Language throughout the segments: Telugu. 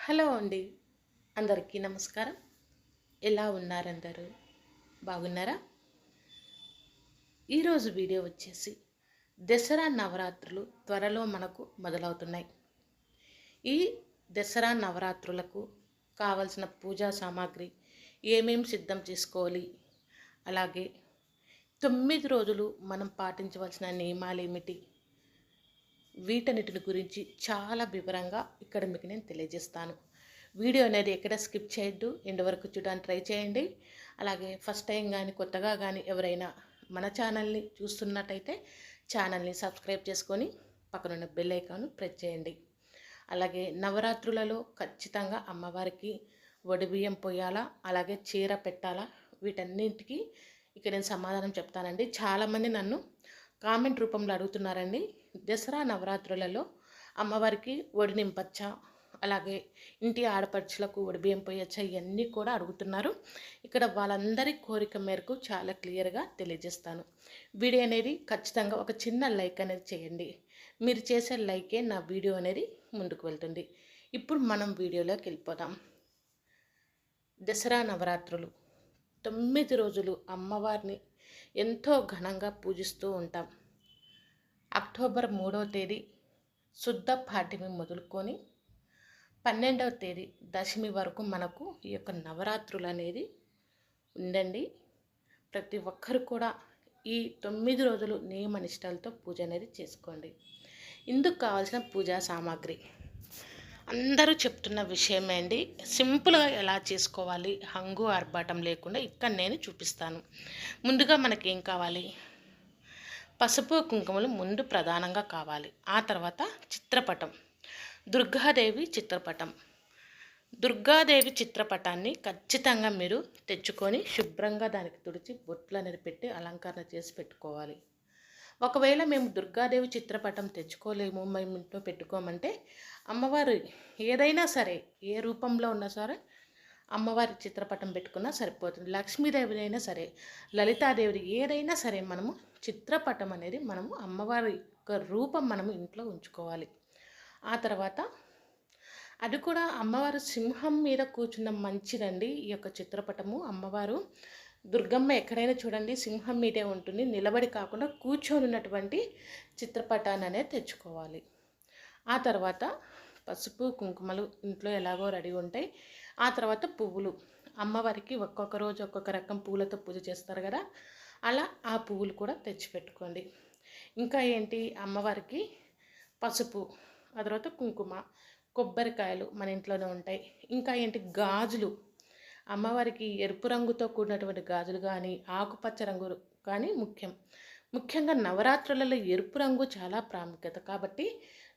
హలో అండి. అందరికీ నమస్కారం. ఎలా ఉన్నారందరూ? బాగున్నారా? ఈరోజు వీడియో వచ్చేసి దసరా నవరాత్రులు త్వరలో మనకు మొదలవుతున్నాయి. ఈ దసరా నవరాత్రులకు కావలసిన పూజా సామాగ్రి ఏమేమి సిద్ధం చేసుకోవాలి? అలాగే తొమ్మిది రోజులు మనం పాటించవలసిన నియమాలు ఏమిటి? వీటన్నిటిని గురించి చాలా వివరంగా ఇక్కడ మీకు నేను తెలియజేస్తాను. వీడియో అనేది ఎక్కడ స్కిప్ చేయొద్దు ఎండ్ వరకు చూడడానికి ట్రై చేయండి. అలాగే ఫస్ట్ టైం కానీ కొత్తగా కానీ ఎవరైనా మన ఛానల్ని చూస్తున్నట్టయితే ఛానల్ని సబ్స్క్రైబ్ చేసుకొని పక్కనున్న బెల్ ఐకాన్ ప్రెస్ చేయండి. అలాగే నవరాత్రులలో ఖచ్చితంగా అమ్మవారికి వడిబియ్యం పోయాలా అలాగే చీర పెట్టాలా వీటన్నింటికి ఇక్కడ నేను సమాధానం చెప్తానండి. చాలామంది నన్ను కామెంట్ రూపంలో అడుగుతున్నారండి. దసరా నవరాత్రులలో అమ్మవారికి ఒడినింపచ్చ అలాగే ఇంటి ఆడపడుచులకు ఒడిబియ్యం పోయచ్చ ఇవన్నీ కూడా అడుగుతున్నారు. ఇక్కడ వాళ్ళందరి కోరిక మేరకు చాలా క్లియర్గా తెలియజేస్తాను. వీడియో అనేది ఖచ్చితంగా ఒక చిన్న లైక్ అనేది చేయండి. మీరు చేసే లైకే నా వీడియో అనేది ముందుకు వెళ్తుంది. ఇప్పుడు మనం వీడియోలోకి వెళ్ళిపోదాం. దసరా నవరాత్రులు. తొమ్మిది రోజులు అమ్మవారిని ఎంతో ఘనంగా పూజిస్తూ ఉంటాం. అక్టోబర్ మూడవ తేదీ శుద్ధ పాఠ్యమి మొదలుకొని పన్నెండవ తేదీ దశమి వరకు మనకు ఈ యొక్క నవరాత్రులు అనేది ఉందండి. ప్రతి ఒక్కరు కూడా ఈ తొమ్మిది రోజులు నియమ నిష్టలతో పూజ అనేది చేసుకోండి. ఇందుకు కావాల్సిన పూజా సామాగ్రి. అందరూ చెప్తున్న విషయమే అండి. సింపుల్గా ఎలా చేసుకోవాలి? హంగు ఆర్భాటం లేకుండా ఇక్కడ నేను చూపిస్తాను. ముందుగా మనకి ఏం కావాలి? పసుపు కుంకుమలు ముందు ప్రధానంగా కావాలి. ఆ తర్వాత చిత్రపటం. దుర్గాదేవి చిత్రపటం. దుర్గాదేవి చిత్రపటాన్ని ఖచ్చితంగా మీరు తెచ్చుకొని శుభ్రంగా దానికి తుడిచి బొట్లు అనేది పెట్టి అలంకరణ చేసి పెట్టుకోవాలి. ఒకవేళ మేము దుర్గాదేవి చిత్రపటం తెచ్చుకోలేము మేము ఇంట్లో పెట్టుకోమంటే అమ్మవారు ఏదైనా సరే ఏ రూపంలో ఉన్నా సరే అమ్మవారి చిత్రపటం పెట్టుకున్నా సరిపోతుంది. లక్ష్మీదేవి అయినా సరే లలితాదేవి ఏదైనా సరే మనము చిత్రపటం అనేది మనము అమ్మవారి యొక్క రూపం మనము ఇంట్లో ఉంచుకోవాలి. ఆ తర్వాత అది కూడా అమ్మవారు సింహం మీద కూర్చున్న మంచిదండి ఈ యొక్క చిత్రపటము. అమ్మవారు దుర్గమ్మ ఎక్కడైనా చూడండి సింహం మీదే ఉంటుంది. నిలబడి కాకుండా కూర్చొని ఉన్నటువంటి చిత్రపటాన్ని అనేది తెచ్చుకోవాలి. ఆ తర్వాత పసుపు కుంకుమలు ఇంట్లో ఎలాగో రెడీ ఉంటాయి. ఆ తర్వాత పువ్వులు. అమ్మవారికి ఒక్కొక్క రోజు ఒక్కొక్క రకం పూలతో పూజ చేస్తారు కదా. అలా ఆ పువ్వులు కూడా తెచ్చిపెట్టుకోండి. ఇంకా ఏంటి? అమ్మవారికి పసుపు ఆ తర్వాత కుంకుమ కొబ్బరికాయలు మన ఇంట్లోనే ఉంటాయి. ఇంకా ఏంటి? గాజులు. అమ్మవారికి ఎరుపు రంగుతో కూడినటువంటి గాజులు కానీ ఆకుపచ్చ రంగు కానీ ముఖ్యం. ముఖ్యంగా నవరాత్రులలో ఎరుపు రంగు చాలా ప్రాముఖ్యత. కాబట్టి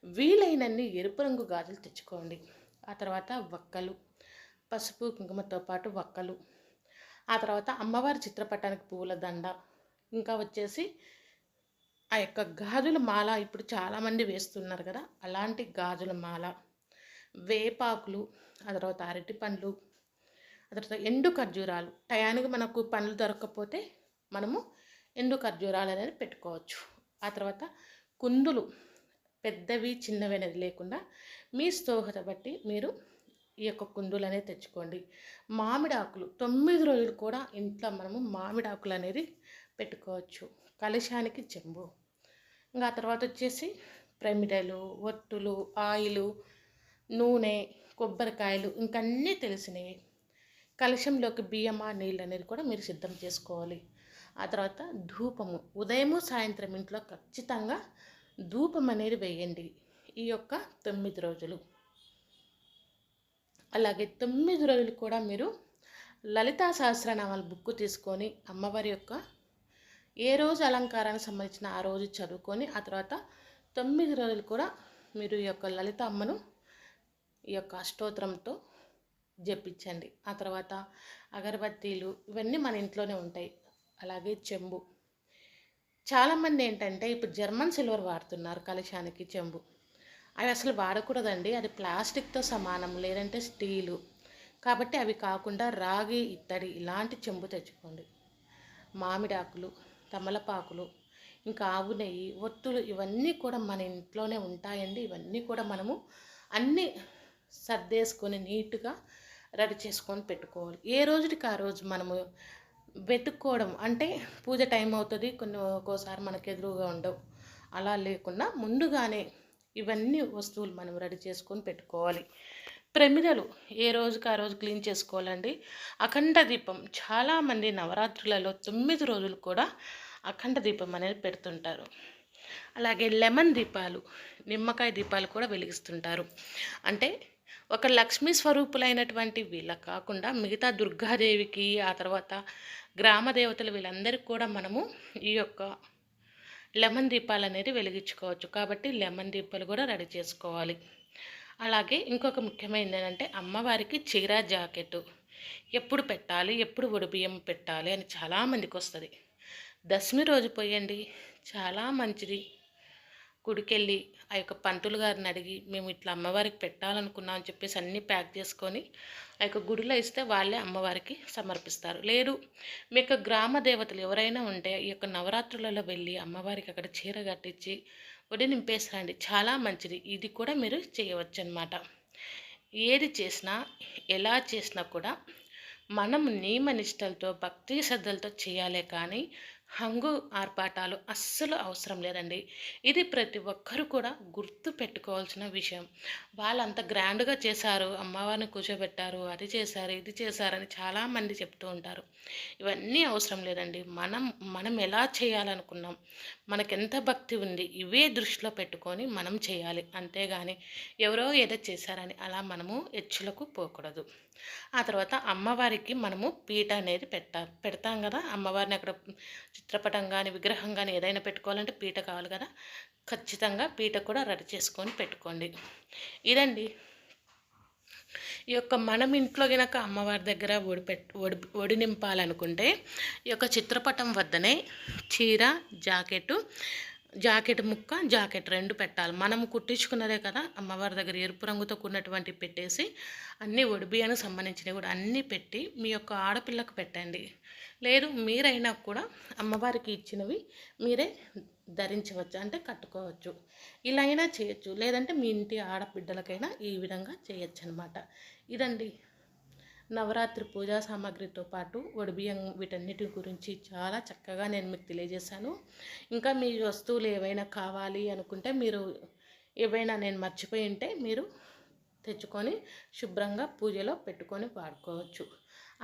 వీలైనన్ని ఎరుపు రంగు గాజులు తెచ్చుకోండి. ఆ తర్వాత వక్కలు పసుపు కుంకుమతో పాటు వక్కలు. ఆ తర్వాత అమ్మవారి చిత్రపటానికి పువ్వుల దండ. ఇంకా వచ్చేసి ఆ యొక్క గాజుల మాల ఇప్పుడు చాలామంది వేస్తున్నారు కదా అలాంటి గాజుల మాల. వేపాకులు ఆ తర్వాత అరటి పండ్లు ఆ తర్వాత ఎండు ఖర్జూరాలు. టయానికి మనకు పండ్లు దొరకకపోతే మనము ఎండు ఖర్జూరాలు అనేది పెట్టుకోవచ్చు. ఆ తర్వాత కుందులు. పెద్దవి చిన్నవి అనేది లేకుండా మీ స్తోహత బట్టి మీరు ఈ యొక్క కుందులు అనేది తెచ్చుకోండి. మామిడి ఆకులు తొమ్మిది రోజులు కూడా ఇంట్లో మనము మామిడి ఆకులు అనేది పెట్టుకోవచ్చు. కలశానికి చెంబు. ఇంకా ఆ తర్వాత వచ్చేసి ప్రమిడలు ఒత్తులు ఆయిలు నూనె కొబ్బరికాయలు ఇంకన్నీ తెలిసినవి. కలశంలోకి బియ్యమా నీళ్ళు అనేది కూడా మీరు సిద్ధం చేసుకోవాలి. ఆ తర్వాత ధూపము. ఉదయము సాయంత్రం ఇంట్లో ఖచ్చితంగా ధూపం అనేది వేయండి. ఈ యొక్క తొమ్మిది రోజులు. అలాగే తొమ్మిది రోజులు కూడా మీరు లలితా సహస్రనామాల బుక్ తీసుకొని అమ్మవారి యొక్క ఏ రోజు అలంకారానికి సంబంధించిన ఆ రోజు చదువుకొని ఆ తర్వాత తొమ్మిది రోజులు కూడా మీరు ఈ యొక్క లలిత అమ్మను ఈ యొక్క అష్టోత్తరంతో జపించండి. ఆ తర్వాత అగరబత్తీలు ఇవన్నీ మన ఇంట్లోనే ఉంటాయి. అలాగే చెంబు. చాలామంది ఏంటంటే ఇప్పుడు జర్మన్ సిల్వర్ వాడుతున్నారు కలశానికి చెంబు. అవి అసలు వాడకూడదండి. అది ప్లాస్టిక్తో సమానం లేదంటే స్టీలు. కాబట్టి అవి కాకుండా రాగి ఇత్తడి ఇలాంటి చెంబు తెచ్చుకోండి. మామిడాకులు తమలపాకులు ఇంకా ఆవు నెయ్యి ఒత్తులు ఇవన్నీ కూడా మన ఇంట్లోనే ఉంటాయండి. ఇవన్నీ కూడా మనము అన్నీ సర్దేసుకొని నీట్గా రెడీ చేసుకొని పెట్టుకోవాలి. ఏ రోజుకి ఆ రోజు మనము వెతుక్కోవడం. అంటే పూజ టైం అవుతుంది కొన్ని ఒక్కోసారి మనకు ఎదురుగా ఉండవు. అలా లేకుండా ముందుగానే ఇవన్నీ వస్తువులు మనం రెడీ చేసుకొని పెట్టుకోవాలి. ప్రమిదలు ఏ రోజుకి ఆ రోజు క్లీన్ చేసుకోవాలండి? అఖండ దీపం. చాలామంది నవరాత్రులలో తొమ్మిది రోజులు కూడా అఖండ దీపం అనేది పెడుతుంటారు. అలాగే లెమన్ దీపాలు నిమ్మకాయ దీపాలు కూడా వెలిగిస్తుంటారు. అంటే ఒక లక్ష్మీ స్వరూపులైనటువంటి వీళ్ళ కాకుండా మిగతా దుర్గాదేవికి ఆ తర్వాత గ్రామ దేవతలు వీళ్ళందరికీ కూడా మనము ఈ యొక్క లెమన్ దీపాలు అనేది వెలిగించుకోవచ్చు. కాబట్టి లెమన్ దీపాలు కూడా రెడీ చేసుకోవాలి. అలాగే ఇంకొక ముఖ్యమైనది ఏంటంటే అమ్మవారికి చీర జాకెట్ ఎప్పుడు పెట్టాలి ఎప్పుడు బియ్యం పెట్టాలి అని చాలామందికి వస్తుంది. దశమి రోజు పోయండి చాలా మంచిది. గుడికెళ్ళి ఆ యొక్క పంతులు గారిని అడిగి మేము ఇట్లా అమ్మవారికి పెట్టాలనుకున్నాం అని చెప్పేసి అన్నీ ప్యాక్ చేసుకొని ఆ యొక్క గుడిలో ఇస్తే వాళ్ళే అమ్మవారికి సమర్పిస్తారు. లేదు మీ యొక్క గ్రామ దేవతలు ఎవరైనా ఉంటే ఈ యొక్క నవరాత్రులలో వెళ్ళి అమ్మవారికి అక్కడ చీర కట్టించి వడి నింపేస్తారండి చాలా మంచిది. ఇది కూడా మీరు చేయవచ్చు అనమాట ఏది చేసినా ఎలా చేసినా కూడా మనం నియమ నిష్టలతో భక్తి శ్రద్ధలతో చేయాలే కానీ హంగు ఆర్పాటాలు అస్సలు అవసరం లేదండి. ఇది ప్రతి ఒక్కరు కూడా గుర్తు పెట్టుకోవాల్సిన విషయం. వాళ్ళంత గ్రాండ్గా చేశారు అమ్మవారిని కూర్చోబెట్టారు అది చేశారు ఇది చేశారని చాలామంది చెప్తూ ఉంటారు. ఇవన్నీ అవసరం లేదండి. మనం మనం ఎలా చేయాలనుకున్నాం? మనకెంత భక్తి ఉంది? ఇవే దృష్టిలో పెట్టుకొని మనం చేయాలి. అంతేగాని ఎవరో ఏదో చేశారని అలా మనము హెచ్చులకు పోకూడదు. ఆ తర్వాత అమ్మవారికి మనము పీట అనేది పెట్టా పెడతాం కదా. అమ్మవారిని అక్కడ చిత్రపటం కానీ విగ్రహం కానీ ఏదైనా పెట్టుకోవాలంటే పీట కావాలి కదా. ఖచ్చితంగా పీట కూడా రెడీ చేసుకొని పెట్టుకోండి. ఇదండి. ఈ యొక్క మనం ఇంట్లో కనుక అమ్మవారి దగ్గర ఒడి పెట్ ఒడి ఒడి నింపాలనుకుంటే ఈ యొక్క చిత్రపటం వద్దనే చీర జాకెట్ జాకెట్ ముక్క జాకెట్ రెండు పెట్టాలి. మనం కుట్టించుకున్నదే కదా అమ్మవారి దగ్గర ఎరుపు రంగుతో కూడినటువంటి పెట్టేసి అన్నీ ఒడిబియానికి సంబంధించినవి కూడా అన్నీ పెట్టి మీ యొక్క ఆడపిల్లకు పెట్టండి. లేదు మీరైనా కూడా అమ్మవారికి ఇచ్చినవి మీరే ధరించవచ్చు అంటే కట్టుకోవచ్చు. ఇలా అయినా చేయొచ్చు. లేదంటే మీ ఇంటి ఆడబిడ్డలకైనా ఈ విధంగా చేయొచ్చు అనమాట ఇదండి. నవరాత్రి పూజా సామాగ్రితో పాటు వడిబియ్యం వీటన్నిటి గురించి చాలా చక్కగా నేను మీకు తెలియజేశాను. ఇంకా మీ వస్తువులు ఏవైనా కావాలి అనుకుంటే మీరు ఏవైనా నేను మర్చిపోయి ఉంటే మీరు తెచ్చుకొని శుభ్రంగా పూజలో పెట్టుకొని వాడుకోవచ్చు.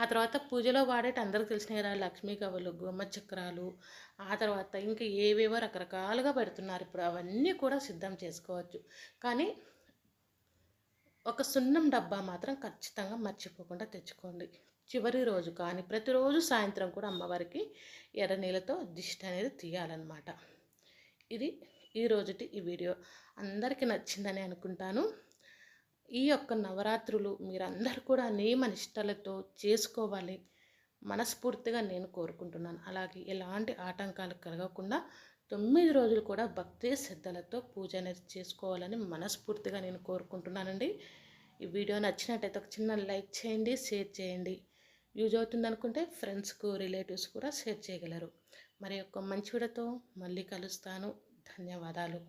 ఆ తర్వాత పూజలో వాడేటి అందరికి తెలిసిన కదా లక్ష్మీ కవులు గుమ్మ చక్రాలు ఆ తర్వాత ఇంకా ఏవేవో రకరకాలుగా పెడుతున్నారు. ఇప్పుడు అవన్నీ కూడా సిద్ధం చేసుకోవచ్చు. కానీ ఒక సున్నం డబ్బా మాత్రం ఖచ్చితంగా మర్చిపోకుండా తెచ్చుకోండి. చివరి రోజు కానీ ప్రతిరోజు సాయంత్రం కూడా అమ్మవారికి ఎర్ర నీళ్ళతో దిష్టి అనేది తీయాలన్నమాట. ఇది ఈ రోజుటి ఈ వీడియో. అందరికీ నచ్చిందని అనుకుంటాను. ఈ యొక్క నవరాత్రులు మీరందరూ కూడా నియమ నిష్టలతో చేసుకోవాలి. మనస్ఫూర్తిగా నేను కోరుకుంటున్నాను. అలాగే ఎలాంటి ఆటంకాలు కలగకుండా తొమ్మిది రోజులు కూడా భక్తి శ్రద్ధలతో పూజ అనేది చేసుకోవాలని మనస్ఫూర్తిగా నేను కోరుకుంటున్నానండి. ఈ వీడియో నచ్చినట్టయితే ఒక చిన్న లైక్ చేయండి షేర్ చేయండి. యూజ్ అవుతుంది అనుకుంటే ఫ్రెండ్స్కు రిలేటివ్స్ కూడా షేర్ చేయగలరు. మరి యొక్క మంచి వీడియోతో మళ్ళీ కలుస్తాను. ధన్యవాదాలు.